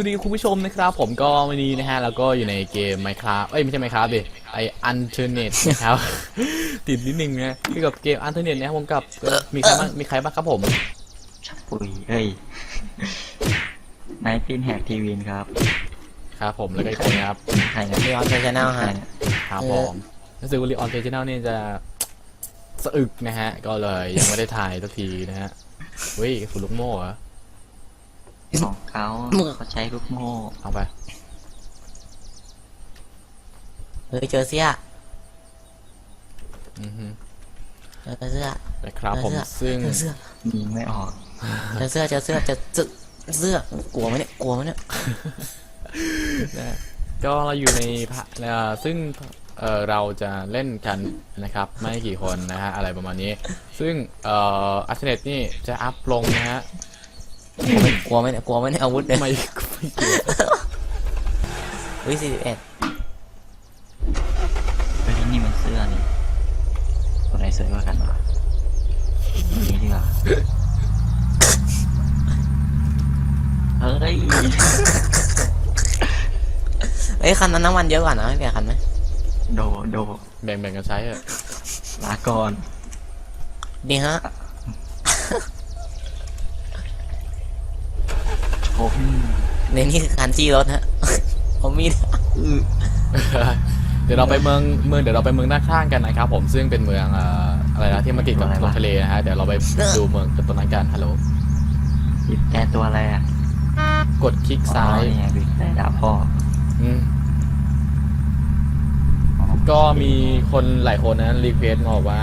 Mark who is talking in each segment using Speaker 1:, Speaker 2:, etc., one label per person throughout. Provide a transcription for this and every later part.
Speaker 1: วัสดีคุณผู้ชมนะครับผมก็วันนี้นะฮะแล้วก็อยู่ในเกม Minecraft เอ้ยไม่ใช่ Minecraft ดิไอ Internet นะครับ ติดนิดนึงนะเกี่ยวกับเกม Internet นะครับผมกับเอ่อมีใครบ้างมีใครบ้างครับผม
Speaker 2: ชับปุยเอ้ยไนตินแฮกทีวีนครับ
Speaker 1: ครับผมแล้วก็อีกคนนะครับ
Speaker 2: ใครนะ
Speaker 3: มีออนชาแนล
Speaker 2: ใคร
Speaker 3: ฮะ
Speaker 2: นะ
Speaker 1: ครับผมรู้สึกว่า Leon Channel เนี่ยจะสะอึกนะฮะก็เลยยังไม่ได้ถ่ายสักทีนะฮะเฮ้ยฝุ่นลูกโม่เหรอ
Speaker 2: ของเขาเขาใช้ลูกโม่
Speaker 1: เอาไป
Speaker 3: เฮ้ยเจอเสื้อ
Speaker 1: อือฮึ
Speaker 3: เจอเสื้อ
Speaker 1: นะครับผม
Speaker 3: เจอ
Speaker 1: ซึ่ง
Speaker 3: เสื้อ
Speaker 2: ยิงไม่ออก
Speaker 3: เจอเสื้อเจอเสื้อเจอเสื้อเสื้อกลัวไหมเนี่ยกลัวไหมเนี่ย
Speaker 1: นะก็เราอยู่ในพะเอ่อซึ่งเอ่อเราจะเล่นกันนะครับ ไม่กี่คนนะฮะอะไรประมาณนี้ ซึ่งเอ่ออัลเทอร์เนทนี่จะอัพลงนะฮะ
Speaker 3: กลัวไหมเนี่ยกลัวไหมเนี่ยอาวุธเนี่ย
Speaker 1: ไม่ไม่เกี่ยว
Speaker 3: เฮ้ยสี่สิบเอ็ด
Speaker 2: เฮ้ยนี่มันเสื้อนี่ตัวไหนสวยกว่ากันวะอันนี้ดีกว่าเฮ้ย
Speaker 3: เฮ้ยคันนั้นน้ำมันเยอะกว่านะไม่เปลี่ยนคันไหม
Speaker 2: โดโด
Speaker 1: แบ่งแบ่งกันใช้อะ
Speaker 2: ลาก่อน
Speaker 3: ดีฮะ
Speaker 2: ผม
Speaker 3: ในนี่คือคันจี้รถฮะผมมีด
Speaker 2: อื้อ
Speaker 1: เดี๋ยวเราไปเมืองเมืองเดี๋ยวเราไปเมืองด้านข้างกันนะครับ ผมซึ่งเป็นเมืองเอ่ออะไรนะที่มาติดกับท้องทะเลนะฮะเดี๋ยวเราไปดูเมืองตัวนั้นกันฮัลโหล
Speaker 2: หยิบแต่ตัวอะไรอะ
Speaker 1: กดคลิกซ้าย
Speaker 2: อ๋อนี่ไงบิ๊กได้ดาบพ่อ
Speaker 1: อืมก็มีคนหลายคนนะรีเควสต์มาบอกว่า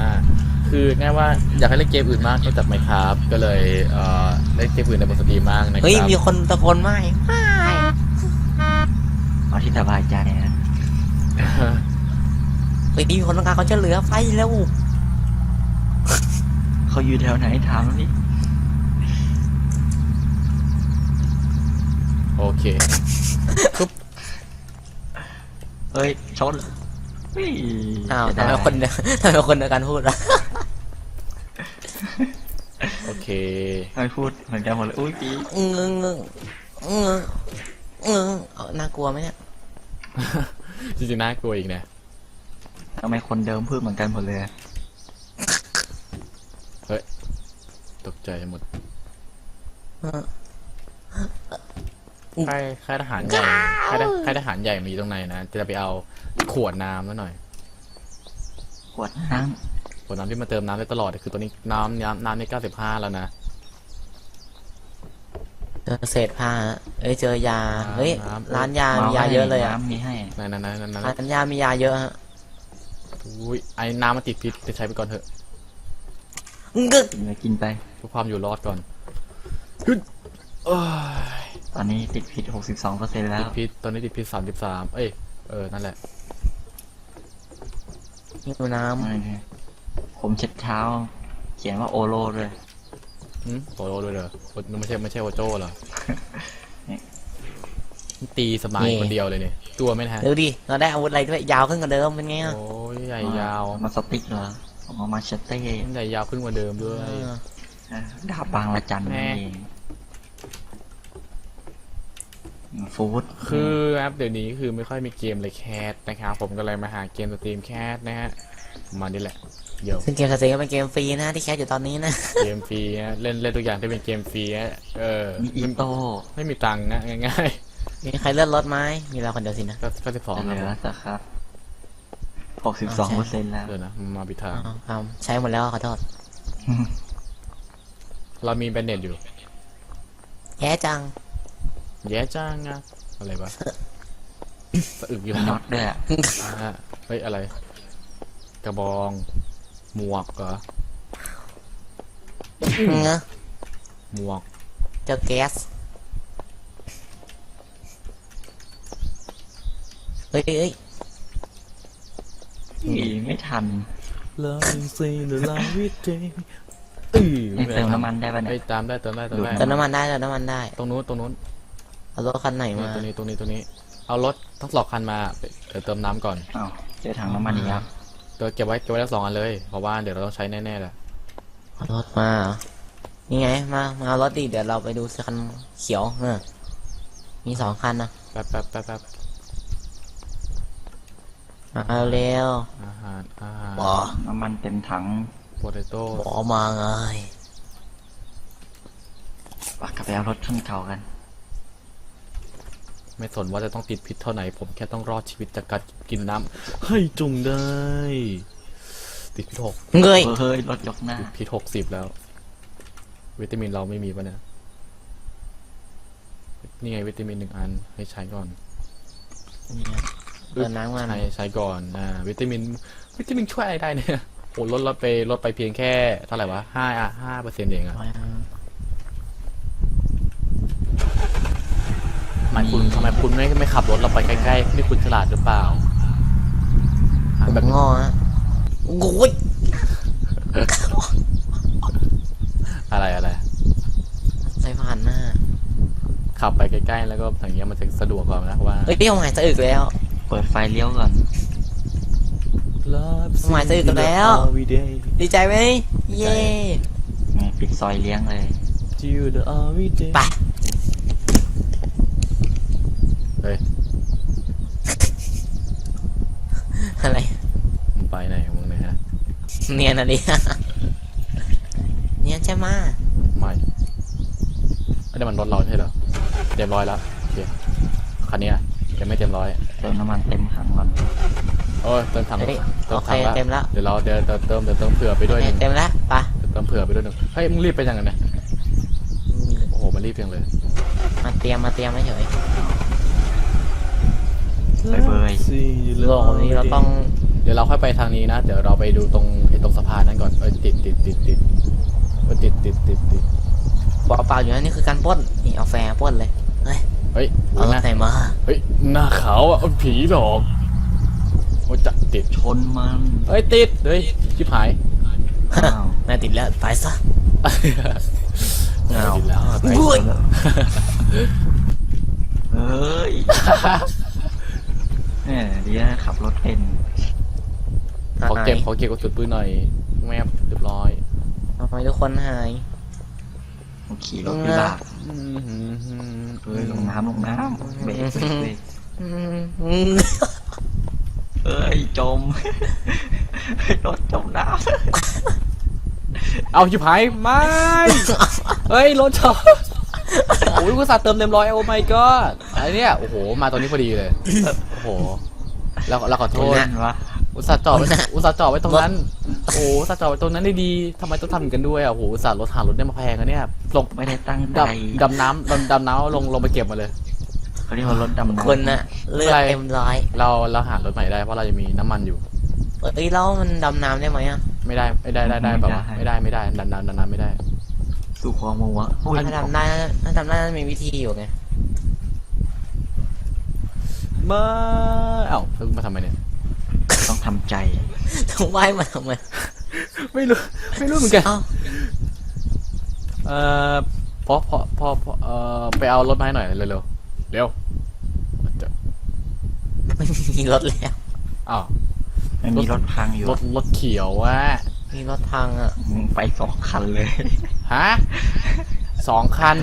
Speaker 1: คือง่ายว่าอยากให้เล่นเกมอื่นมากนอกจากไมครับก็เลยเอ่อเล่นเกมอื่นในบนสตรีมมากนะค
Speaker 3: เฮ้ย
Speaker 1: รับ
Speaker 3: มีคนตะโกนไม่ไม่
Speaker 2: เอาที่สบายใจนะ
Speaker 3: เฮ้ยมีคนต้องการเขาจะเหลือไฟแล้ว
Speaker 2: เขาอยู่แถวไหนถามแล้วนี่
Speaker 1: โอเค
Speaker 2: เฮ้ยชนเฮ้ย
Speaker 3: อ้าว
Speaker 2: จะ
Speaker 3: ทำ
Speaker 2: ได้
Speaker 3: ไมคนเดียวทำไมคนเดียวกันพูดล่ะ
Speaker 1: โอเค
Speaker 2: ไม่พูดเหมือนกันหมดเลยอุ้ยปีเง
Speaker 3: งเงงเงงเงงเอาน่ากลัวไหมเนี่ย
Speaker 1: จริงๆน่ากลัวอีกเนี่ย
Speaker 2: ทำไมคนเดิมพูดเหมือนกันหมดเลยเฮ้ย
Speaker 1: ตกใจหมดค่ายค่ทหารใหญ่ค่ายทค่ทหารใหญ่มีตรงไหนนะจะไปเอาขวดน้ำมาหน่อย
Speaker 2: ขวดน้ำ
Speaker 1: ขวดน้ำที่มาเติมน้ำได้ตลอดคือตัวนี้น้ำน้ำน้ำนี่เก้าสิบห้าแล้วนะ
Speaker 3: เจอเศษผ้าเอ้ยเจอยา เฮ้ย
Speaker 1: น้ำ
Speaker 3: ร้านยามียาเยอะเลยอะ
Speaker 2: น้ำมีให้
Speaker 1: นั่นนั่นนั่นนั่น
Speaker 3: ร้านยามียาเยอะฮะ
Speaker 1: อุ้ยไอ้น้ำมันติดพิษจะใช้ไปก่อนเถอะ
Speaker 3: งึก
Speaker 2: กินไปกินไป
Speaker 1: เพื่อความอยู่รอดก่อนฮึดเอ้ย
Speaker 2: ตอนนี้ติดผิด 62เปอร์เซ็นต์แล้
Speaker 1: ติ
Speaker 2: ว
Speaker 1: ดพิษตอนนี้ติดพิษสามสิบสามเอ้ยเออนั่นแหละ
Speaker 3: หิวน้ำ
Speaker 2: ผมเช็ดเท้า เขียนว่าโอโลด้วย
Speaker 1: อืมโอโรด้วยเหรอโอไม่ใช่ไม่ใช่โอโจ้เหรอ
Speaker 2: นี่
Speaker 1: ตีสบายคนเดียวเลยเนี่ยตัวไหมนะำฮะ
Speaker 3: เดี๋ยวดิ เราได้อาวุธอะไรด้วย ยาวขึ้นกว่าเดิมเป็นไงอะ
Speaker 1: โอ้ยใหญ่ยาว
Speaker 2: มาสติ๊กเหรอผมเอามาเชตเต้
Speaker 1: ใหญ่ยาวขึ้นกว่าเดิมด้วย
Speaker 3: เออ
Speaker 2: อะดาบบางละจัน
Speaker 1: แม่
Speaker 2: นี่เองฟูด
Speaker 1: คือแอปเดี๋ยวนี้คือไม่ค่อยมีเกมเลยแคสนะครับ ผมก็เลยมาหาเกมสตรีมแคสนะฮะประมาณนี้แหละ เดี๋ยว
Speaker 3: ซึ่งเกมสตรีมก็เป็นเกมฟรีนะที่แคสอยู่ตอนนี้นะ
Speaker 1: เกมฟรีฮะเล่นเล่นทุกอย่างที่เป็นเกมฟรีฮะเออ
Speaker 2: มีอีโต้
Speaker 1: ไม่มีตังค์นะง่าย
Speaker 3: มีใครเลื่อนรถไหมมีเราคนเดียวสินะ
Speaker 1: ๆก็ก็สิบสอง
Speaker 2: เห
Speaker 1: ค
Speaker 2: ลือ
Speaker 1: รับ
Speaker 2: สักครับ62เปอร์เซ็นต์แล้ว
Speaker 1: เดี๋ยวนะมาผิดทาง
Speaker 3: อ๋อครับใช้หมดแล้วขอโทษ
Speaker 1: เรามีแบนเน็ตอยู่
Speaker 3: แย่จัง
Speaker 1: แย่จังอะอะไรวะสะอึกอยู่
Speaker 2: มี
Speaker 1: แล้ว
Speaker 2: น็อตด้วยอะ
Speaker 1: อ่าเฮ้ยอะไร กระบอง หมวกเหรอ
Speaker 3: เงอะ
Speaker 1: หมวก
Speaker 3: เจอแก๊ส เฮ้ยเฮ้ย
Speaker 2: อีไม่ทัน
Speaker 1: Lying say the lie with day อือ
Speaker 2: ยังเติมน้ำมันได้ปะ
Speaker 1: เฮ้ย
Speaker 2: เนี่ย
Speaker 1: ตามได้เติมได้เติมได้
Speaker 3: เติมน้ำมันได้เติมน้ำมันได้
Speaker 1: ตรงนู้นตรงนู้น
Speaker 3: เอารถคันไหน
Speaker 1: นี่
Speaker 3: มา
Speaker 1: ตรงนี้ตรงนี้ตรงนี้ เอารถทั้งสองคันมาเดี๋ยวเติมน้ำก่อน
Speaker 2: อ้าว เจอถังน้ำมันอีกแล้ว
Speaker 1: เดี๋ยวเก็บไว้เก็บไว้ทั้งสองอันเลย เพราะว่าเดี๋ยวเราต้องใช้แน่ๆแหละ
Speaker 3: เอารถมาเหรอนี่ไง มา มาเอารถดิ เดี๋ยวเราไปดูคันเขียวเออมีสองคันนะ
Speaker 1: แป๊บแป๊บแป๊บแป๊บ
Speaker 3: มาเอาเร็ว
Speaker 1: อาหารอาหาร
Speaker 3: บอ
Speaker 2: น้ำมันเต็มถัง
Speaker 1: โปเตโต้
Speaker 3: บอมาไง
Speaker 2: ปะกลับไปเอารถคันเก่ากัน
Speaker 1: ไม่สนว่าจะต้องติดพิษเท่าไหร่ผมแค่ต้องรอดชีวิตจากการกินน้ำให้จงได้ ติดพิษหก
Speaker 3: เงย
Speaker 2: เฮ้ยรถยกหน้า
Speaker 1: ติดพิษหกสิบแล้ว วิตามินเราไม่มีปะเนี่ยนี่ไงวิตามินหนึ่งอันให้ใช้ก่อน
Speaker 3: เนี่ยเดินน้ำมัน
Speaker 1: ใช้ใช้ก่อนนะวิตามิน วิตามินช่วยอะไรได้เนี่ยโอ้ลดลดไปลดไปเพียงแค่เท่าไหร่วะห้าอะห้าเปอร์เซ็นต์เองอะ ทำไมคุณทำไมคุณไม่ไม่ขับรถเราไปใกล้ๆนี่คุณฉลาดหรือเปล่าหา
Speaker 3: แบ
Speaker 1: แบบบ
Speaker 3: งอฮะโอ้ย
Speaker 1: อะไรอะไร
Speaker 3: ใส่ผ่านหน้า
Speaker 1: ขับไปใกล้ๆแล้วก็อย่างเงี้ยมันจะสะดวกกว่านะเพราะว่า
Speaker 3: เฮ้ยพี่ผมหายสะอึกแล้ว
Speaker 2: เปิดไฟเลี้ยวก่อน
Speaker 3: หมายตื่นกันแล้ว ดีใจไหมเย้
Speaker 2: ไงปิดซอยเลี้ยงเลย
Speaker 3: ไป
Speaker 1: เฮ้ย
Speaker 3: อะไร
Speaker 1: มึงไปไหนของมึงเนี่ยฮะ
Speaker 3: เนียนอะดิเนียนใช่ไหมะ
Speaker 1: ไม่ไม่ได้มันรถเราใช่เหรอเต็มร้อยแล้วโอเคคันนี้อะยังไม่เต็มร้อย
Speaker 2: เติมน้ำมันเต็มถังก่อน
Speaker 1: โอ้ยเติมถัง
Speaker 3: เฮ้ย
Speaker 1: เติ
Speaker 3: โอ
Speaker 1: ม
Speaker 3: เค
Speaker 1: ถังแล้ว
Speaker 3: เต็มแล้ว
Speaker 1: เดี๋ยวเราเดี๋ยวเติมเติมเดี๋ยวเติมเผื่อไปด้วยหนึ่ง
Speaker 3: เต็มแล้วไป
Speaker 1: เดี๋ยวเติมเผื่อไปด้วยหนึ่งเฮ้ยมึงรีบไปยังไงเนี่ยโอ้โหมันรีบยังเลย
Speaker 3: มาเตรียมมาเตรียมไม่เฉย
Speaker 2: ไปเบย
Speaker 3: โลกนี้เราต้อง
Speaker 1: เดี๋ยวเราค่อยไปทางนี้นะ เดี๋ยวเราไปดูตรงไอ้ ตรงสะพานนั้นก่อนเอ้ยติดติดติดติดเอ้ยติดติดติดติด
Speaker 3: บอกเปล่าอยู่นะนี่คือการปล้นนี่เอาแฟร์ปล้นเลยเฮ้ย
Speaker 1: เฮ้ย
Speaker 3: เอา
Speaker 1: หน้า
Speaker 3: ไหนมา
Speaker 1: เฮ้ยหน้าขาวอะเอาผีหลอกโอ้ยจะติด
Speaker 2: ชนมัน
Speaker 1: เฮ้ยติดเฮ้ยชิบหาย
Speaker 2: อ้าว
Speaker 3: น่าติดแล้วไปซะ
Speaker 1: ไม่ติดแล้วไป
Speaker 3: อุ้ย
Speaker 2: เฮ้ยเนี่ยดีนะขับรถเป็น
Speaker 1: ขอเก็บขอเก็บกระสุนปืนหน่อยแมบเรียบร้อย
Speaker 3: ทำไมทุกคนหาย
Speaker 2: ผมขี่รถวิบากเฮ้ยลงน้ำลงน้ำเบรกเบรกเบรก
Speaker 3: อืมอืม
Speaker 2: เฮ้ยจมเฮ้ยรถจมน้
Speaker 1: เอาชิบหายไม่เฮ้ยรถชนโอ้ยกูสัตว์เติมเต็มร้อยโอ้ my god อะไรเนี่ยโอ้โหมาตอนนี้พอดีเลยโอ้โหแล้วเราขอำโท
Speaker 2: โท
Speaker 1: ษ
Speaker 2: ษวะ
Speaker 1: อุตส่าห์จอดไว้อุตส่าห์จอดไว้ตรงนั้น โอ้โหอุตส่าห์จอดไว้ตรงนั้นได้ดีทำไมต้องทำอย่างกันด้วยอะโอ้โหอุตส่าห์รถหารถได้มาแพงอะเนี่ยลง
Speaker 2: ไม่ได้ตั้งใจ
Speaker 1: ดำดำน้ำดำดำน้ำลงลงไปเก็บมาเลย
Speaker 2: เขาเรียกว่ารถดำน้ำ
Speaker 3: คนน่ะเลือด
Speaker 1: อะไร
Speaker 3: เต็มร้อย
Speaker 1: เราเราหารถใหม่ได้เพราะเรายังมีน้ำมันอยู่
Speaker 3: เอ้ยแล้วมันดำน้ำได้ไหมอะ
Speaker 1: ไม่ได้ไม่ได้ได้ได้แบบว่าวะไม่ได้ไม่ได้ดำน้ำดำน้ำไม่ได้
Speaker 2: สู่ความมัวโอ้ย
Speaker 3: ถ้าดำได้ถ้าดำได้มีวิธีอยู่ไง
Speaker 1: มาเอ้าแล้วมาทำไมเนี่ย
Speaker 2: ต้องทำใจ
Speaker 3: ต้องไหว้มาทำไม
Speaker 1: ไม่รู้ไม่รู้เหมือนกัน
Speaker 3: เอ้า
Speaker 1: เอ่อพอพอพอพอเอ่อไปเอารถมาให้หน่อยเร็วเร็วเร็วจะ
Speaker 3: ไม่มีรถแล้ว
Speaker 1: อ้าว
Speaker 2: มันมีรถพังอยู่
Speaker 1: รถรถเขียววะ
Speaker 3: มีรถพังอะ
Speaker 2: มึงไปสองคันเลย
Speaker 1: ฮะสองคัน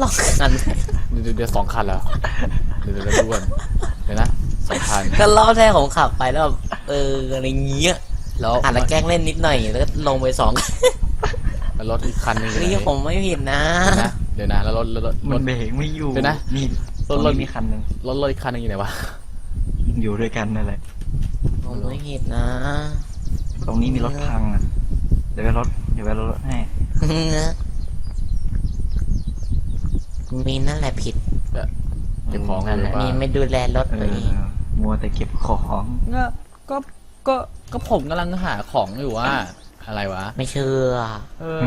Speaker 3: ลอกกัน
Speaker 1: เดี๋ยวเดี๋ยวเดี๋ยวสองคันแล้วเดี๋ยวเดี๋ยวเดี๋ยวด่วนเดี๋ยวนะ สองคัน
Speaker 3: ก็รอบแรกผมขับไปแล้วแบบเอออะไรเงี้ย
Speaker 1: แล้ว
Speaker 3: อาจจะแกล้งเล่นนิดหน่อยแล้วก็ลงไปสอง
Speaker 1: แล้วรถอีกคันหนึงอยู่ไหน
Speaker 3: นี่ผมไม่ผิดนะ
Speaker 1: เดี๋ยวนะเดี๋ยวนะแล้วรถรถรถร
Speaker 2: มัน
Speaker 1: ถ
Speaker 2: เบรกไม่อยู่
Speaker 1: เดี๋ยวนะ
Speaker 2: นี่
Speaker 1: ร
Speaker 2: ร
Speaker 1: ถ
Speaker 2: ถ
Speaker 1: รถ
Speaker 2: มีคันหนึ่ง
Speaker 1: รถรถอีกคันหนึงอยู่ไหนวะ
Speaker 2: อยู่ด้วยกันนั่นแหละ
Speaker 3: ผมไม่ผิดนะ
Speaker 2: ตรงนี้มีรถพังอะเดี๋ยวไปรถเดี๋ยวไปรถให้
Speaker 3: มีนั่นแหละผิด
Speaker 1: เก็บของ
Speaker 2: นั่นแหละ
Speaker 1: หรือ
Speaker 3: มี
Speaker 1: เปล่า
Speaker 3: ไม่ดูแลรถ
Speaker 2: เอ
Speaker 3: เล
Speaker 2: อย มัวแต่เก็บของ
Speaker 1: ก็ก็ก็ก็ผมกำลังหาของอยู่ว่า อะไรวะ
Speaker 3: ไม่เชื่อ
Speaker 1: เออ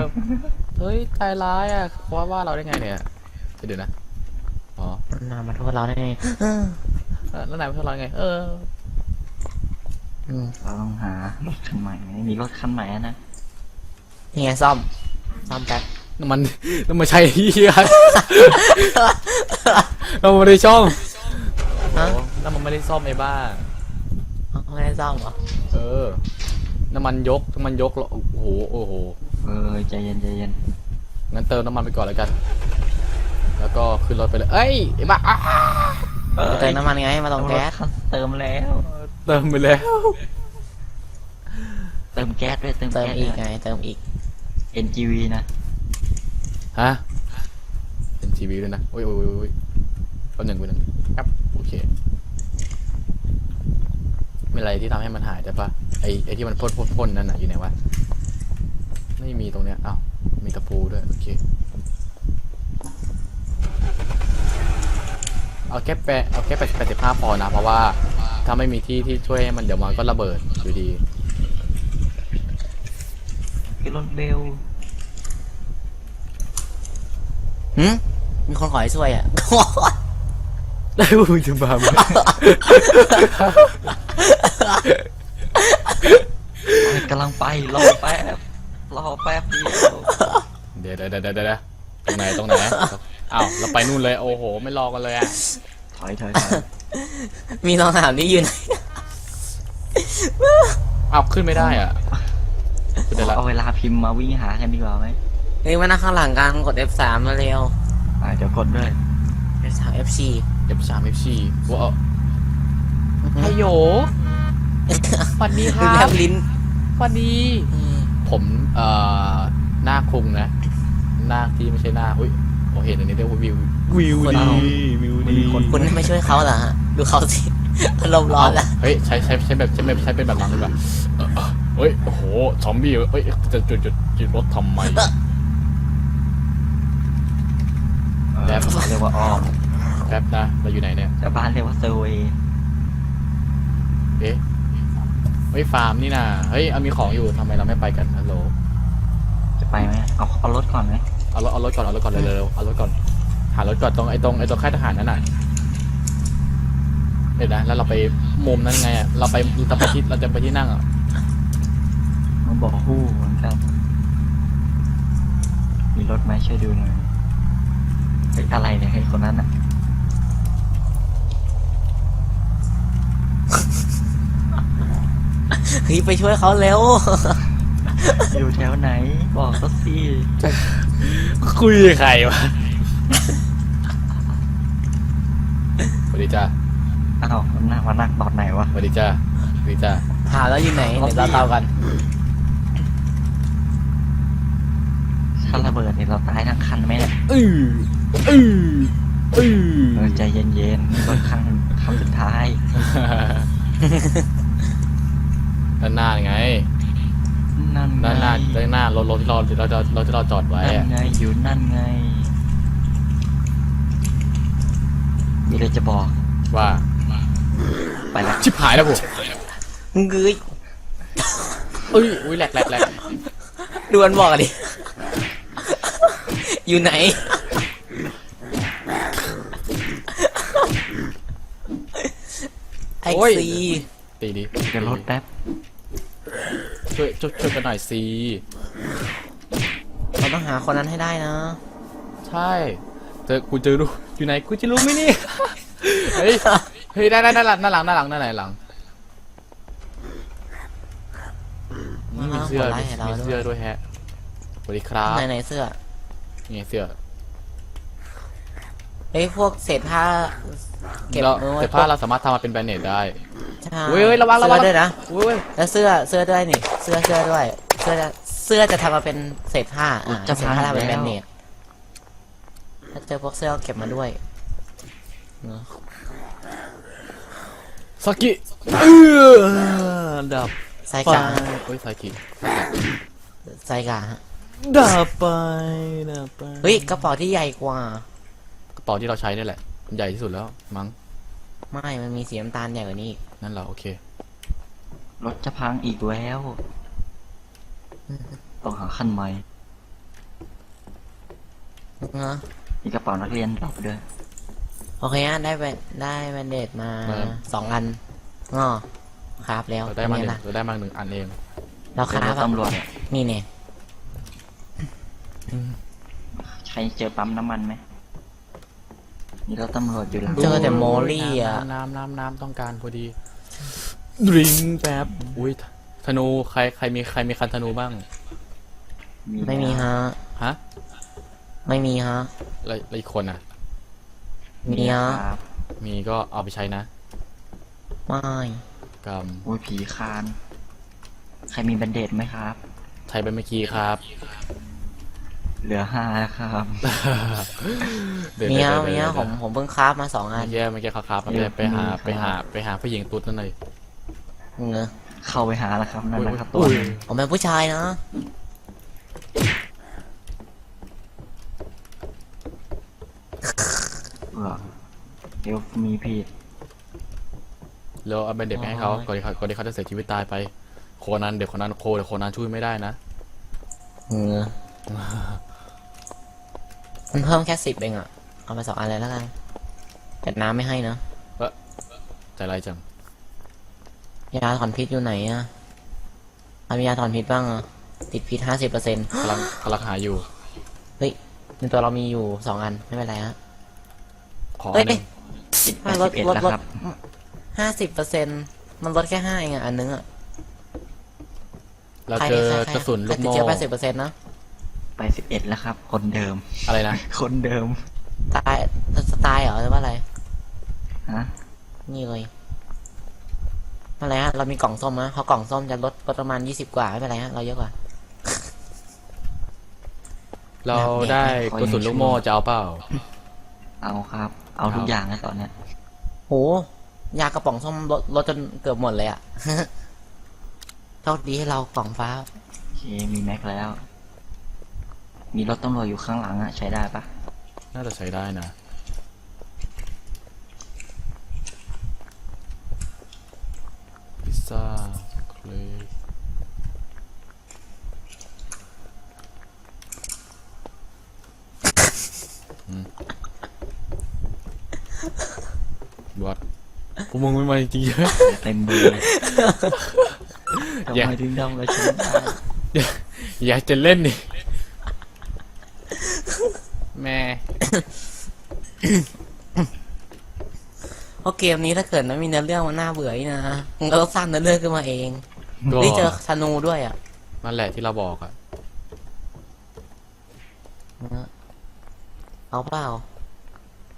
Speaker 1: เฮ้ยใจร้ายอะว่าว่าเราได้ไงเนี่ยเดี๋ยวนะ อ๋อ
Speaker 3: มันมามาโทษเราได้ไงเออ
Speaker 1: เออแล้วนายมาทดลองไง เออ
Speaker 3: อืม
Speaker 2: เราต้องหารถคันใหม่ไม่มีรถคันใหม่อะนะ
Speaker 3: นี่ไงซ่อม ซ่อมแป๊บ
Speaker 1: น้ำมันน้ำมันใช้เฮียเราไม่ได้ซ่อม
Speaker 3: ฮะ
Speaker 1: น้ำมันไม่ได้ซ่อมไอ้บ้า
Speaker 3: เอาไม่ได้ซ่อมเหรอ
Speaker 1: เออ น้ำมันยกน้ำมันยกแล้วโอ้โหโอ้โห
Speaker 2: เออใจเย็นใจเย็น
Speaker 1: งั้นเติมน้ำมันไปก่อนแล้วกัน แล้วก็ขึ้นรถไปเลย เอ้ยไอ้บ้าอ้า
Speaker 3: เติมน้ำมันไงมาลงแก๊ส
Speaker 2: เติมแล้ว
Speaker 1: เติมไปแล้ว
Speaker 2: เติมแก๊สด้วยเติม
Speaker 3: เติม
Speaker 2: แก๊ส
Speaker 3: อีก
Speaker 2: ด้วย
Speaker 3: ไง เติมอีก
Speaker 2: NGV นะ
Speaker 1: ฮะเป็นทีวีด้วยนะโอ้ยโอ้ยโอ้ยโอ้ยแป๊บหนึ่งแป๊บหนึ่งครับโอเค มีอะไรที่ทำให้มันหายได้ปะไอไอที่มันพ่นพ่นพ่นนั่นน่ะอยู่ไหนวะไม่มีตรงเนี้ยอ้าวมีตะปูด้วยโอเคเอาแค่แปะเอาแค่แปดแปดสิบห้าพอนะ เพราะว่าถ้าไม่มีที่ที่ช่วยให้มันเดี๋ยวมันก็ระเบิดอยู่ดี
Speaker 2: คือรถเบล
Speaker 3: หืมมีคนขอให้ช่วยอะ
Speaker 1: ได้พูดจะบ้าไหม
Speaker 2: กำลังไปรอแป๊บรอแป๊บเดียว
Speaker 1: เดี๋ยวเดี๋ยวเดี๋ยวเดี๋ยวเดี๋ยวตรงไหนตรงไหนอ้าวเราไปนู่นเลยโอ้โห ไม่รอกันเลยอะ
Speaker 2: ถอยถอยถอย
Speaker 3: มีรองเท้านี่อยู่ไหน
Speaker 1: อ้าวขึ้นไม่ได้อะขึ้นได้ละ
Speaker 2: เอาเวลาพิมพ์มาวิ่งหากันดีกว่าไหม
Speaker 3: เฮ้ยมานั่งข้างหลังกันกด F3 มาเร็ว
Speaker 2: อ่าเดี๋ยวกดด้วย
Speaker 3: F3 F4
Speaker 1: เอฟสามเอฟชีว้าวฮัลโหลส วัสดีค
Speaker 3: คือ
Speaker 1: รั
Speaker 3: แล
Speaker 1: บบ
Speaker 3: ลิ้น
Speaker 1: สวัสดี
Speaker 3: อืม
Speaker 1: ผมเอ่อหน้าคุงนะ หน้าที่ไม่ใช่หน้าอุ้ยโอเห็นอันนี้เรียกว่าวิว วิวดีวิวดี
Speaker 3: คุณไม่ช่วยเขาเหรอฮะ ดูเขาสิ อารมณ์ร้อนละ
Speaker 1: เฮ้ยใช้ใช้ใช้แบบใช้แบบใช้เป็นแบบนั้นเลยแบบเออเออเฮ้ยโอ้โหซอมบี้เฮ้ยจะจุดจุดจุดรถทำไม
Speaker 2: แป๊บเรียกว่าอ้อม
Speaker 1: แป๊บนะเราอยู่ไหนเนี่ย
Speaker 2: แต่บ้านเรียกว่าเซอร์เวย์
Speaker 1: เอ๊ะ เฮ้ยฟาร์มนี่นะเฮ้ยเอามีของอยู่ทำไมเราไม่ไปกันฮัลโหล
Speaker 2: จะไปไหมเอาเอารถก่อนไหม
Speaker 1: เอารถเอารถก่อนเอารถก่อนเร็วๆเร็วเอารถก่อนหารถก่อนตรงไอ้ตรงไอ้ตรงค่ายทหารนั่นน่ะเดี๋ยวนะแล้วเราไปมุมนั้นไงอะเราไปเราจะไปที่เราจะไปที่นั่งอะ
Speaker 2: มาบอกฮู้เหมือนกันมีรถไหมช่วยดูหน่อยเฮ้ยอะไรเนี่ยให้คนนั้นอะ
Speaker 3: เฮ้ยไปช่วยเขาเร็ว
Speaker 2: อยู่แถวไหน บอกเขาสิ
Speaker 1: คุยกับใครวะสวัสดีจ้า
Speaker 2: อ้าวมันนั่งมานั่งตอนไหนวะ
Speaker 1: สวัสดีจ้าสวัสดีจ้า
Speaker 3: หาแล้วอยู่ไหนเดี๋ยวเราเตากัน
Speaker 2: ถ้าระเบิดเนี่ยเราตายทั้งคันไหมเนี่ย
Speaker 1: อืออืออือ
Speaker 2: เออใจเย็นๆนี่รถคันคันสุดท้าย
Speaker 1: ด้านหน้าไง
Speaker 2: นั่นไง
Speaker 1: ด้านหน้าด้านหน้ารถรถที่เราเราเราเราที่เราจอดไว้
Speaker 2: นั่น
Speaker 1: อะ
Speaker 2: ไงอยู่นั่นไง มีอะไรจะบอก
Speaker 1: ว่า
Speaker 2: ไปละ
Speaker 1: ชิบหายแล้วผม
Speaker 3: งื้ย
Speaker 1: เอ้ยอุ้ยแหลกแหลกแหลก
Speaker 3: ดวนบอกอะดิ อยู่ไหน ไอซี
Speaker 1: ตีดิ
Speaker 2: เดี๋ยวรถแป๊บ
Speaker 1: ช่วยช่วยช่วยกันหน่อยสิ
Speaker 3: เราต้องหาคนนั้นให้ได้นะ
Speaker 1: ใช่เจอกูเจอรู้อยู่ไหนกูจะรู้ไหมเนี่ยเฮ้ยเฮ้ยได้ได้ได้หลังหน้าหลังหน้าหลังหน้าไหนหลังนี่มีเสื้อ
Speaker 3: คนร้ายให้เรา
Speaker 1: มี
Speaker 3: ด้วย
Speaker 1: เสื้อด้วยแฮะสวัสดีครับ
Speaker 3: ไหนไหนเสื้อ
Speaker 1: นี่เสื้อ
Speaker 3: เฮ้ยพวกเศษผ้าเก็บ
Speaker 1: เรา
Speaker 3: มือไว้
Speaker 1: แต่ผ้าเราสามารถทำมาเป็นแบรนเนตได้
Speaker 3: ใช่
Speaker 1: เว้ยเว้ยระวังระวัง
Speaker 3: เสื้อด้วยนะ
Speaker 1: อุ้ย
Speaker 3: แล้วเสื้อเสื้อด้วยนี่เสื้อเสื้อด้วย เสื้อจะเสื้อจะทำมาเป็นเศษผ้าอ่า
Speaker 2: จะ
Speaker 3: เศษผ้า
Speaker 2: พัง
Speaker 3: ทำเป็น
Speaker 2: แล้
Speaker 3: แบ
Speaker 2: ว
Speaker 3: นเนตถ้าเจอพวกเสื้อก็เก็บมาด้วยเนอะ
Speaker 1: สกิเออดับ
Speaker 3: ไซ
Speaker 1: ไป
Speaker 3: กา
Speaker 1: โอ้ยสกิ
Speaker 3: ไซกาฮะ
Speaker 1: ดับไปดับไป
Speaker 3: เฮ้ยกระเป๋าที่ใหญ่กว่า
Speaker 1: ก ระเป๋าที่เราใช้นี่แหละ ใหญ่ที่สุดแล้วมั้ง
Speaker 3: ไม่ มันมีสีน้ำตาลใหญ่กว่านี้อีก
Speaker 1: นั่นเหรอโอเค
Speaker 2: รถจะพังอีกแล้ว ต้องหาคันใหม่
Speaker 3: เนอะ
Speaker 2: มีกระเป๋านักเรียนดรอปด้วย
Speaker 3: โอเคอะได้แบนได้แบนเดตมา
Speaker 1: มา
Speaker 3: สองอันงอครับแล้ว
Speaker 1: เราได้มาห
Speaker 3: เป็น
Speaker 1: นึ่
Speaker 3: ง
Speaker 1: ง
Speaker 3: ล่ะ
Speaker 1: เราได้มาหนึ่งอันเอง
Speaker 3: เราค
Speaker 2: เดี๋ยว
Speaker 3: รั
Speaker 2: ร
Speaker 3: บ
Speaker 2: ถตำรวจเนี่ย
Speaker 3: นี่เนี่ย
Speaker 2: ใครเจอปั๊มน้ำมันไหม มีรถตำรวจอยู่หลัง
Speaker 3: เจอแต่โมลี่อะ
Speaker 1: น้ำน้ำน้ำต้องการพอดีดริงแป๊บอุ้ยธนูใครใครมีใครมีคันธนูบ้าง
Speaker 3: ไม่มีฮะ
Speaker 1: ฮะ
Speaker 3: ไม่มีฮะ
Speaker 1: แล้วแล้วอีกคนอะ
Speaker 3: มีอะ
Speaker 2: ครับ
Speaker 1: มีก็เอาไปใช้นะ
Speaker 3: ไม่
Speaker 1: กรรม
Speaker 2: โอ้ยผีคาน ใครมีแบนเดดไหมครับ
Speaker 1: ใช้ไปเมื่อกี้ครับ
Speaker 2: เหลือห้าแล้วครับ
Speaker 1: เดี๋ยว
Speaker 3: มี
Speaker 1: เดี๋ยว
Speaker 3: อะ
Speaker 1: เดี๋ยว
Speaker 3: มีอะ
Speaker 1: เดี๋ยว
Speaker 3: ผมผมเพิ่งคราฟมาสองอั
Speaker 1: เมื่
Speaker 3: น
Speaker 1: อกี้เมื่อกี้เขาครับเมื่อกี้ไปหาไปหาไปหาผู้หญิงตุ๊ดนั่นเลย
Speaker 3: เงอะ
Speaker 2: เข้าไปหาแล้วครับนั่นนะครับ
Speaker 1: อุ้
Speaker 2: ตัวยหนึง
Speaker 3: ผมเป็นผู้ชายนะ
Speaker 2: เผื่อเดี๋ยวมีผิด
Speaker 1: แล้วเอาเบนเด็กไปให้เขาก่อนที่เขาก่อนที่เขาจะเสียชีวิตตายไป โคนันเด็กคนนั้นโคเด็กคนนั้นช่วยไม่ได้นะ
Speaker 3: เงอะ มันเพิ่มแค่สิบเองอะ เอาไปสองอันเลยแล้วกันแต่น้ำไม่ให้นะ
Speaker 1: ใจไรายจัง
Speaker 3: ยาถอนพิษอยู่ไหนอะเอามียาถอนพิษบ้างอะ ติดพิษห้าสิบเปอร์เซ็นต์
Speaker 1: กำลังกำลังหาอยู่
Speaker 3: เฮ้ยในตัวเรามีอยู่สองอันไม่เป็นไรฮะ
Speaker 1: ขอ
Speaker 3: เฮ้
Speaker 1: อั
Speaker 3: ย
Speaker 1: นหนึ่ง
Speaker 2: ติดแป
Speaker 3: ไม่
Speaker 2: ด
Speaker 3: ล
Speaker 2: สิ
Speaker 3: ด
Speaker 2: บเอ็ด
Speaker 3: ลด
Speaker 2: แล้ว
Speaker 3: ลด
Speaker 2: ครับ
Speaker 3: ห้าสิบเปอร์เซ็นต์มันลดแค่ห้าเองอะอันนึงอะ
Speaker 1: เรา
Speaker 3: ใคร
Speaker 1: เจอ
Speaker 3: ใคใค
Speaker 1: กระสุนลูก
Speaker 3: ใครติด
Speaker 1: โม่
Speaker 3: เชื้อแปดสิบเปอร์เซ็นต์นะ
Speaker 2: ไปสิบเอ็ดแล้วครับ คนเดิม
Speaker 1: อะไรนะ
Speaker 2: คนเดิม
Speaker 3: ตายสไตล์เหรอหรือว่าอะไร
Speaker 2: ฮะ
Speaker 3: นี่เลยอะไรฮะ เรามีกล่องส้มนะเพราะกล่องส้มจะลดลดประมาณยี่สิบกว่าไม่เป็นไรฮะ เราเยอะกว่า
Speaker 1: เราได้กระสุนลูกโม่จะเอาเปล่า
Speaker 2: เอาครับ เอาทุกอย่างแล้วตอนเนี้ย
Speaker 3: โห ยากระป๋องส้มลดลดจนเกือบหมดเลยอะ โชคดีให้เรากล่องฟ้า
Speaker 2: โอเค มีแม็กแล้ว มีรถตำรวจอยู่ข้างหลังอะใช้ได้ปะ
Speaker 1: น่าจะใช้ได้นะ พิซซ่าเคลกอืมบอสพวกมึงไม่มาจริงๆ
Speaker 2: เต็มเบอร์ทำ
Speaker 1: อย่า
Speaker 2: ไมถึงดำกับฉันได้
Speaker 1: อยากจะเล่นนี่
Speaker 3: เพราะเกมนี้ถ้าเกิดไม่มีเนื้อเรื่องมันน่าเบื่อนี่นะมันก็ต้องสร้างเนื้อเรื่องขึ้นมาเอง
Speaker 1: ก็
Speaker 3: นี่เจอธนูด้วยอะ
Speaker 1: นั่นแหละที่เราบอกอะ
Speaker 3: เอาเปล่า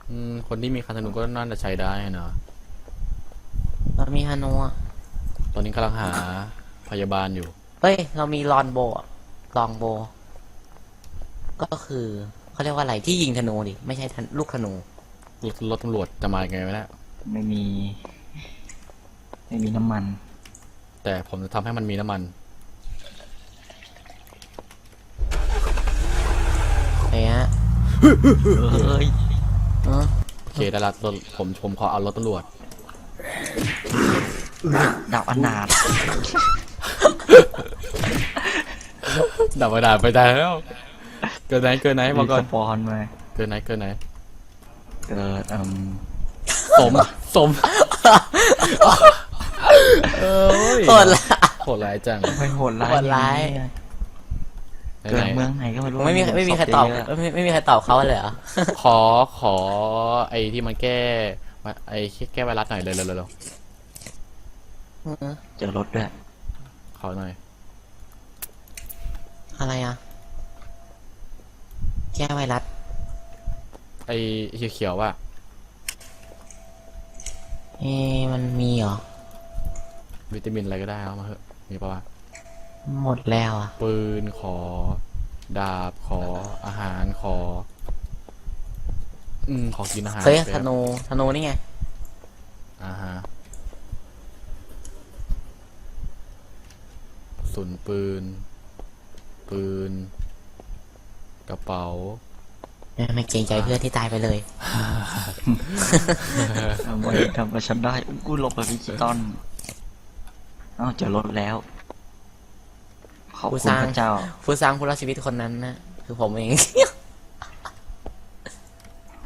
Speaker 1: อืมคนที่มีคันธนูก็น่าจะใช้ได้นะ
Speaker 3: เรามีธนูอะ
Speaker 1: ตอนนี้กำลังหาพยาบาลอยู่
Speaker 3: เฮ้ย เรามีลอนโบอะลองโบ ก็คือเขาเรียกว่าอะไรที่ยิงธนูดิ ไม่ใช่ธนลูกธนู
Speaker 1: รถรถตำรวจจะมายังไงวะเนี่ย
Speaker 2: ไม่มี ไม่มีน้ำมัน
Speaker 1: แต่ผมจะทำให้มันมีน้ำมัน
Speaker 3: ไอ้ฮะ
Speaker 2: เอ้ย
Speaker 3: เออ
Speaker 1: โอเคได้ละรถผมผมขอเอารถตำรวจ
Speaker 2: ดาวอนาถ
Speaker 1: ดับกระดาษไปได้แล้ว เกินไหนเกินไหนบอกก่อน
Speaker 2: มีสปอนมา
Speaker 1: เกินไหนเกินไหน
Speaker 2: เกิดอืม
Speaker 1: สม สมเอ้ย
Speaker 3: โหดละ
Speaker 1: โหดร้ายจัง
Speaker 2: ไม่โหดร้าย
Speaker 3: โหดร้าย
Speaker 2: องนี้
Speaker 1: ไหน
Speaker 2: เกิ
Speaker 1: ไห
Speaker 2: ด
Speaker 1: น
Speaker 2: เมืองไหนก็ไม่รู้
Speaker 3: ไม่มีไม่มีใครตอบ
Speaker 2: ศพเยอะ
Speaker 3: ไม่ไม่มีใครตอบเขาเลยเหรอ
Speaker 1: ขอขอ ไอ้ที่มันแก้ไอ้แก้ไวรัสหน่อยเลยเร็วเร็วเร็ว
Speaker 2: เจอรถด้วย
Speaker 1: ขอหน่อย
Speaker 3: อะไรอะ แก้ไวรัส
Speaker 1: ไอ้เขียวๆว่ะ
Speaker 3: เอ๊ะมันมีเหรอ
Speaker 1: วิตามินอะไรก็ได้เอามาเถอะมีปะวะ
Speaker 3: หมดแล้วอะ
Speaker 1: ปืนขอ ดาบขออาหารขอ อืมขอกินอาหาร
Speaker 3: เฮ้ย
Speaker 1: แป๊บ
Speaker 3: ธนูธนูนี่ไง
Speaker 1: อ่าฮะกระสุนปืน ปืน กระเป๋า
Speaker 3: ไม่เกรงใจเพื่อนที่ตายไปเลย
Speaker 2: ทำไมทำกับฉันได้อุ๊ยกูหลบแบบดิจิตอลเอ้าเจอรถแล้ว ขอบ
Speaker 3: กู
Speaker 2: คุณ
Speaker 3: สร้าง
Speaker 2: พระเจ้า
Speaker 3: ผู้สร้างผู้รอดชีวิตคนนั้นนะคือผมเอง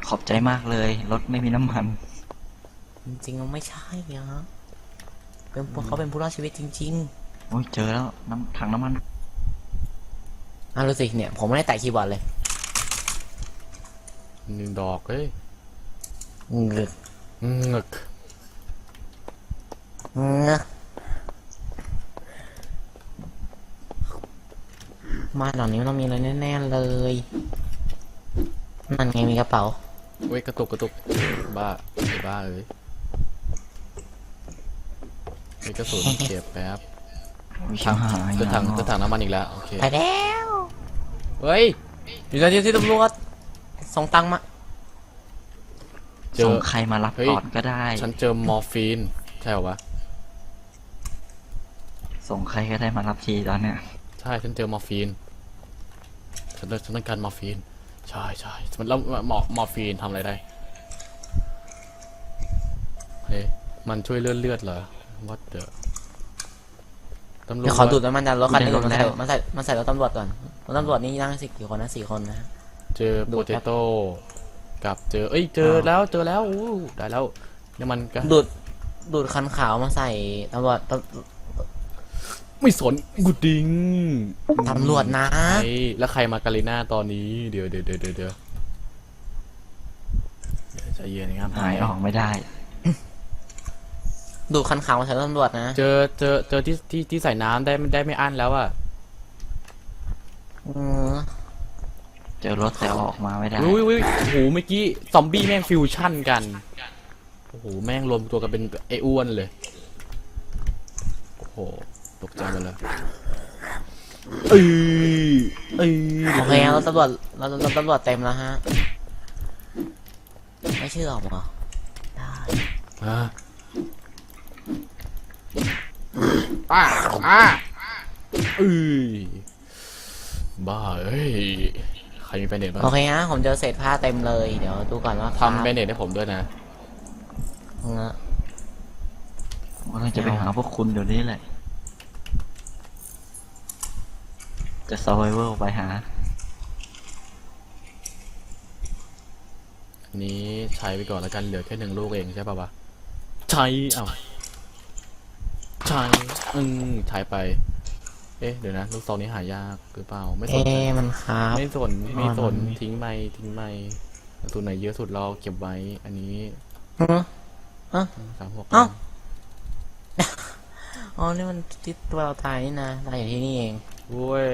Speaker 2: ขอบใจมากเลยรถไม่มีน้ำมัน
Speaker 3: จริงๆมันไม่ใช่นะเป็นพวกเขาเป็นผู้รอดชีวิตจริง
Speaker 2: โอ้ยเจอแล้วน้ำถังน้ำมัน
Speaker 3: ๆอะรู้สิเนี่ย ผมไม่ได้แตะคีย์บอร์ดเลย
Speaker 1: หนึ่งดอกเฮ้ย
Speaker 3: เงึก
Speaker 1: เงึก
Speaker 3: เงึกมานหลังนี้มันต้องมีอะไรแน่ๆเลย นั่นไงมีกระเป๋า
Speaker 1: เว้ยกระตุกกระตุก บ้าไอ้บ้าเอ้ยมีกระสุนเก็บแป๊บ
Speaker 2: วิชาหาย
Speaker 1: จะถังจะถังน้ำมันอีกแล้ว โอเค
Speaker 3: ไปแล้ว
Speaker 1: เฮ้ย
Speaker 3: อยู่ในที่ที่ตำรวจ ส่งตังค์มา
Speaker 1: เจ
Speaker 2: ส่
Speaker 1: อ
Speaker 2: งใครมารับ
Speaker 1: เฮ้ย
Speaker 2: ก่อนก็ได้
Speaker 1: ฉันเจอมอร์ฟีน ใช่เหรอวะ
Speaker 2: ส่งใครก็ได้มารับทีตอนเนี้ย
Speaker 1: ใช่ ฉันเจอมอร์ฟีน ฉันเลือกฉันต้องการมอร์ฟีน ใช่ใช่มันแล้วมอร์มอร์ฟีนทำอะไรได้ เฮ้ย มันช่วยเลือดเลือดเหรอ what the ตำรวจ
Speaker 3: เดี๋ยวขอดูดน้ำมันดันรถคันอื่นมาใส่มาใส่มาใส่รถตำรวจก่อนรถตำรวจนี่นั่งสิกี่คนนะสี่คนนะ
Speaker 1: เจอ
Speaker 3: ดู
Speaker 1: โป
Speaker 3: ด
Speaker 1: เต
Speaker 3: ครับ
Speaker 1: โต้กับเจอ เอ้ย เจอแล้วเจอแล้วอู้ได้แล้วนี่มันก็
Speaker 3: ดูดดูดคันขาวมาใส่ตำรวจตำ
Speaker 1: ไม่สนกูดิง
Speaker 3: ตำรวจนะ
Speaker 1: ไอ้แล้วใครมาการีน่าตอนนี้ เดี๋ยวเดี๋ยวเดี๋ยวเดี๋ยวเดี๋ยวเดี๋ยวใจเย็นนะครับ
Speaker 2: หายออกไม่ได้
Speaker 3: ดูดคันขาวมาใส่รถตำรวจนะ
Speaker 1: เจอเจอเจอที่ที่ที่ใส่น้ำได้ไม่ได้ไม่อั้นแล้วอะ
Speaker 3: เออ
Speaker 2: เจอรถแต่ออกมาไม่ได้
Speaker 1: อุ้ยอุ้ยโอ้โหเมื่อกี้ซอมบี้แม่งฟิวชั่นกันโอ้โหแม่งรวมตัวกันเป็นไอ้อ้วนเลยโอ้โหตกใจกันเลยเอ้ยเอ้ย
Speaker 3: โอเครถตำรวจรถรถตำรวจเต็มแล้วฮะไม่เชื่อหรอได้
Speaker 1: อะอะอะเอ้ยบ้าเอ้ย ใครมีแบนเน็ตบ้าง
Speaker 3: โอเคฮะผมเจอเศษผ้าเต็มเลย เดี๋ยวดูก่อนว่า
Speaker 1: ทำแบนเน็ตให้ผมด้วยนะ
Speaker 3: เออ
Speaker 2: ผมกำลังจะไปหาพวกคุณเดี๋ยวนี้แหละ จะ survival ไปหา
Speaker 1: อันนี้ใช้ไปก่อนแล้วกันเหลือแค่หนึ่งลูกเองใช่ป่าวะ ใช้ เอ้า ใช้ อืมใช้ไป เอ๊ะเดี๋ยวนะลูกซองนี้หายากหรือเปล่า ไม่สน
Speaker 3: เอ๊
Speaker 1: ใจะ
Speaker 3: มันครับ
Speaker 1: ไม่สนไม่สน
Speaker 3: อ๋อมัน
Speaker 1: ทิ้งไม่ทิ้งไม่ตัวไหนเยอะสุดเราเก็บไว้ อันนี้
Speaker 3: เออ
Speaker 1: สามหก
Speaker 3: เอ้า อ๋อ นี่มันที่ตัวเราตายนี่นะตายอยู่ที่นี่เอง
Speaker 1: โว้ย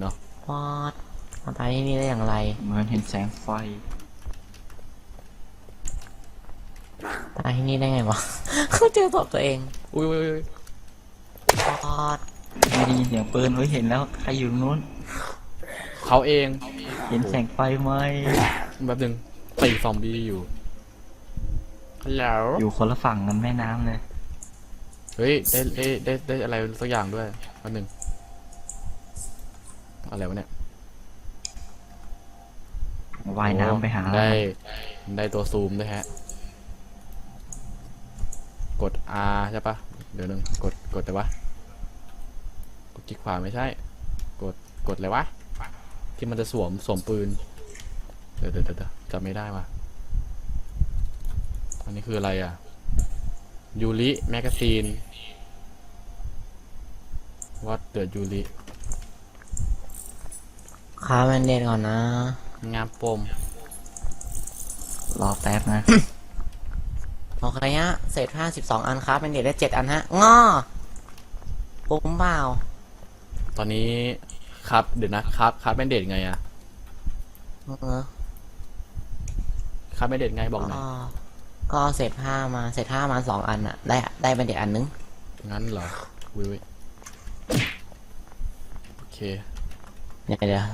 Speaker 1: เนาะ
Speaker 3: วอดมาตายที่นี่ได้อย่างไร
Speaker 2: เหมือนเห็นแสงไฟ
Speaker 3: ตายที่นี่ได้ไงวะเจอศพตัวเอง
Speaker 1: อุ้ยอุ้ยอุ้ยว
Speaker 3: อด
Speaker 2: ไม่ได้ยินเสียงปืนเฮ้ยเห็นแล้วใครอยู่ตรงนู้น
Speaker 1: เขาเอง
Speaker 2: เห็นแสงไฟไหม
Speaker 1: แบบหนึ่งตีซอมบี้อยู่ฮัลโหล
Speaker 2: อยู่คนละฝั่งกันแม่น้ำเลย
Speaker 1: เฮ้ยได้ได้ได้ได้อะไรสักอย่างด้วยแบบหนึ่งอะไรวะเนี่ย
Speaker 2: ว่ายน้ำไปหา
Speaker 1: ได้ ได้ตัวซูมด้วยฮะ กด R ใช่ปะเดี๋ยวนึงกดกดแต่วะกด คลิกขวาไม่ใช่ กด กดอะไรวะ ที่มันจะสวมสวมปืน เดี๋ยวเดี๋ยวเดี๋ยวเดี๋ยวจำไม่ได้ว่ะ อันนี้คืออะไรอะ ยูริแมกกาซีน What the ยูริ
Speaker 3: ค้าแมนเดนก่อนนะ
Speaker 1: งามปม
Speaker 2: รอแป๊บนะ
Speaker 3: โอเคฮะเศษผ้าสิบสองอันครับแมนเดนได้เจ็ดอันฮะง้อปุ๊มเปล่า
Speaker 1: ตอนนี้ครับเดี๋ยวนะครับครับแมนเดตไงอะ
Speaker 3: เออ
Speaker 1: ครับแมนเดตไงบอกหน่อย
Speaker 3: ก็ก็เอาเศษผ้ามาเศษผ้ามาสองอันอะได้ได้แมนเดนอันนึง
Speaker 1: งั้นเหรอวิวโอเค
Speaker 3: เดี๋ยวเดี๋ยว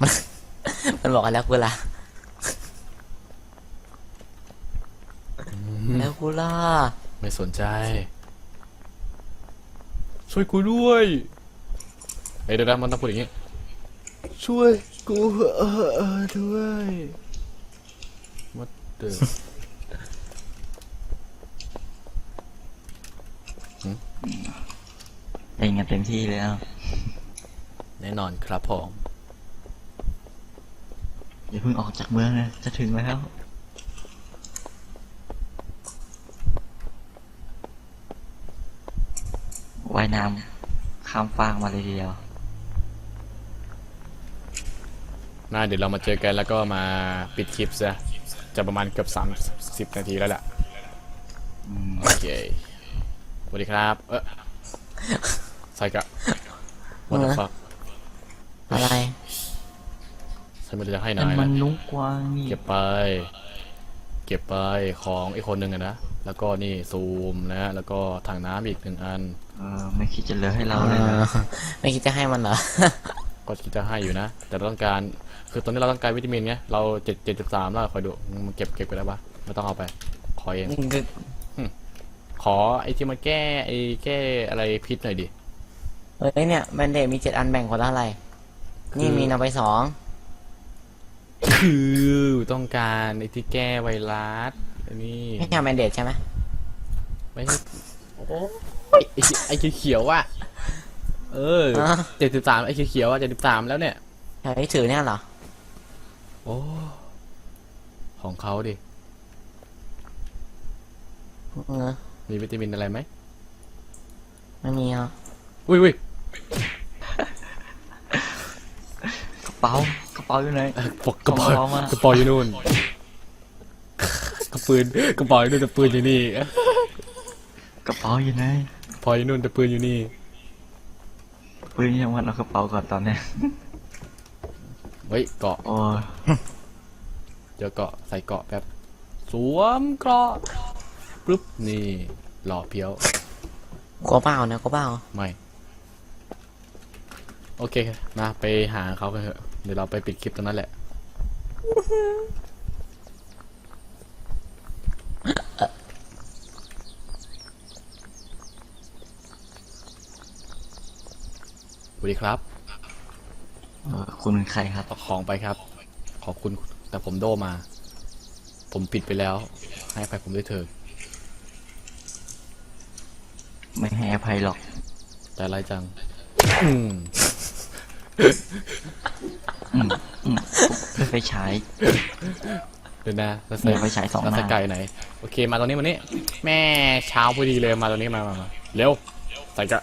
Speaker 3: มันมันบอกกันแล้วกูละแล้วกูล่ะ
Speaker 1: ไม่สนใจ ช่วยกูด้วยเฮ้ยเดี๋ยวนะมันต้องพูดอย่างนี้ ช่วยกูเออเออด้วยวัดเดอ
Speaker 2: เองกันเต็มที่แล้ว
Speaker 1: แน่นอนครับผม
Speaker 2: อย่าเพิ่งออกจากเมืองนะ จะถึงแล้ว ว่ายน้ำข้ามฟากมาเลยทีเดียว
Speaker 1: น่าเดี๋ยวเรามาเจอกันแล้วก็มาปิดคลิปซะจะประมาณเกือบสามสิบนาทีแล้วแหละ
Speaker 2: อืม
Speaker 1: โอเคสวัสดีครับ เออใส่กะ what the fuck
Speaker 3: อะไร
Speaker 1: ฉันไม่ได้จะให้
Speaker 2: นั่
Speaker 1: นานย
Speaker 2: มั
Speaker 1: นะ
Speaker 2: นนุกกวางนี่
Speaker 1: เก็บไป เก็บไปของอีกคนหนึ่งอะนะแล้วก็นี่ซูมนะแล้วก็ถังน้ำอีกหนึ่งอัน
Speaker 2: เออไม่คิดจะเหลือให้เรา
Speaker 3: เอ
Speaker 2: เลยนะ
Speaker 3: อไม่คิดจะให้มันเหรอ
Speaker 1: ก็คิดจะให้อยู่นะ แต่เราต้องการคือตอนนี้เราต้องการวิตามินไงเราเจ็ดเจ็ดสิบสามแล้วคอยดูมันเก็บเก็บไปแล้วปะไม่ต้องเอาไป ขอเองขอไอ้ที่มันแก้ไอ้แก้อะไรพิษหน่อยดิ
Speaker 3: เฮ้ยเนี่ยแบนเดดมีเจ็ดอันแบ่งคนละอะไร
Speaker 1: คือ
Speaker 3: นี่มีนำไปสอง
Speaker 1: คือต้องการไอ้ที่แก้ไวรัสอันนี้
Speaker 3: ไม่ใช่แบนเดดใช่ไหม
Speaker 1: ไม่ใช่โอ้ยไอ้ไอ้เขียวๆว่ะ เออ
Speaker 3: อะ
Speaker 1: เจ็ดสิบสามไอ้เขียวๆอะเจ็ดสิบสามแล้วเนี่ย
Speaker 3: ใช้ถือเนี่ยเหรอ
Speaker 1: โอ้ ของเขาดิ
Speaker 3: เออ
Speaker 1: มีวิตามินอะไรไหม
Speaker 3: ไม่มีอะ
Speaker 1: อุ้ยอุ้ย
Speaker 2: กระเป๋ากระเป๋าอยู่ไหน
Speaker 1: ปกกระเป๋า
Speaker 2: ของเรามาก
Speaker 1: ระเป๋าอยู่นู่น กระปืนกระเป๋าอยู่นู่นแต่ปืนอยู่นี่
Speaker 2: กระเป๋าอยู่ไหน
Speaker 1: พออยู่นู่นแต่ปืนอยู่นี่
Speaker 2: ปืนยังวันเอากระเป๋าก่อนตอนเนี้ย
Speaker 1: เฮ้ยเกาะ
Speaker 2: โอ้ย
Speaker 1: เดี๋ยวเกาะใส่เกาะแบบสวมเกราะปึ๊บนี่หล่อเพี้ยว
Speaker 3: กลัวเปล่านะกลัวเปล่า
Speaker 1: ไม่ โอเคมาไปหาเขากันเถอะเดี๋ยวเราไปปิดคลิปตรงนั้นแหละ สวัสดีครับ
Speaker 2: เออคุณเป็นใครครับ
Speaker 1: เอาของไปครับ ขอบคุณแต่ผมโดมา ผมผิดไปแล้ว ให้อภัยผมด้วยเถิด
Speaker 2: ไม่ให้อภัยหรอก
Speaker 1: แต่ไรจังอืม
Speaker 2: อืมอืมไม่ไปฉาย
Speaker 1: เดี๋ยวนะแล้ว
Speaker 2: มีไฟฉายสองหน้า
Speaker 1: แล้วไก่ไหน โอเคมาตรงนี้มานี่แม่เช้าพอดีเลยมาตรงนี้มามามาเร็วใส่กะ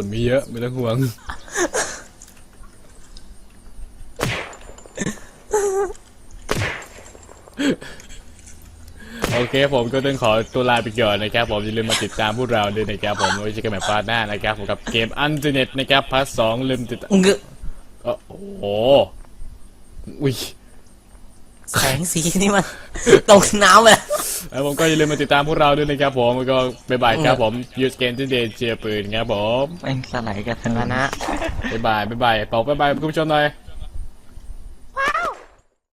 Speaker 1: ส่วนมีเยอะไม่ต้องห่วง โอเคผมก็ต้องขอตัวลาไปก่อนนะครับ ผมอย่าลืมมาติดตามพวกเราด้วยนะครับผมไว้เจอกันใหม่พาร์ทหน้านะครับผมกับเกมอันเทอร์เน็ตนะครับพาร์ทสองลืมติดตาม
Speaker 3: งึ
Speaker 1: เอ้อโอ้โหอุ้ย
Speaker 3: แสงสีนี่มัน ตกน้ำไปแล้ว
Speaker 1: แล้วผมก็อย่าลืมมาติดตามพวกเราด้วยนะครับผมแล้วก็บ๊ายบายครับผมยูสเกนที่เดย์เชียร์ปืนครับผม
Speaker 2: แม่งสไลด์กันทั้ง
Speaker 3: มา
Speaker 2: นั้น
Speaker 3: นะ
Speaker 1: บ๊ายบายบ๊ายบายบอกบ๊ายบายคุณผู้ชมหน่อย